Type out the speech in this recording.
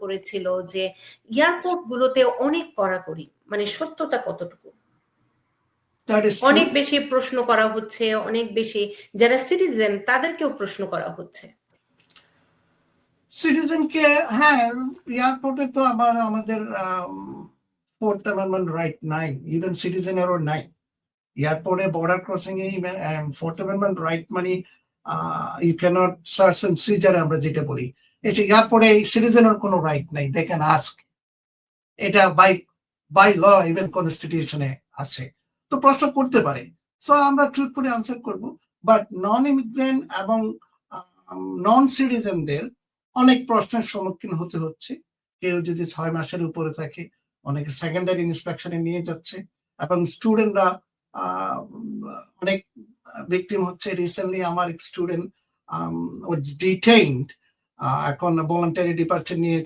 করেছিল যে এয়ারপোর্ট গুলোতে অনেক কড়াকড়ি মানে সত্যতা কতটুকু? অনেক বেশি প্রশ্ন করা হচ্ছে অনেক বেশি যারা সিটিজেন তাদেরকেও প্রশ্ন করা হচ্ছে। সিটিজেনকে হ্যাঁ এয়ারপোর্টে তো আবার আমাদের ফোর্থ অ্যামেন্ডমেন্ট রাইট নাই ইভেন সিটিজেনেরও নাই। এয়ারপোর্টে বর্ডার ক্রসিং এ ফোর্থ অ্যামেন্ডমেন্ট রাইট মানে you can't search and seizure আমরা যেটা বলি। এসে এয়ারপোর্টে সিটিজেনের কোনো রাইট নাই দে ক্যান আস্ক এটা বাই বাই ল ইভেন কনস্টিটিউশনে আছে। তো প্রশ্ন করতে পারে। সো আমরা ট্রুথফুলি আনসার করব। বাট নন ইমিগ্রেন্ট এবং নন সিটিজেনদের অনেক প্রশ্নের সম্মুখীন হতে হচ্ছে। কেউ যদি ছয় মাসের উপরে থাকে, অনেকে সেকেন্ডারি ইন্সপেকশনে নিয়ে যাচ্ছে। এবং স্টুডেন্টরা অনেক ভিকটিম হচ্ছে। রিসেন্টলি আমার এক স্টুডেন্ট ওয়াজ ডিটেইনড এখন ভলান্টারি ডিপার্চার নিয়ে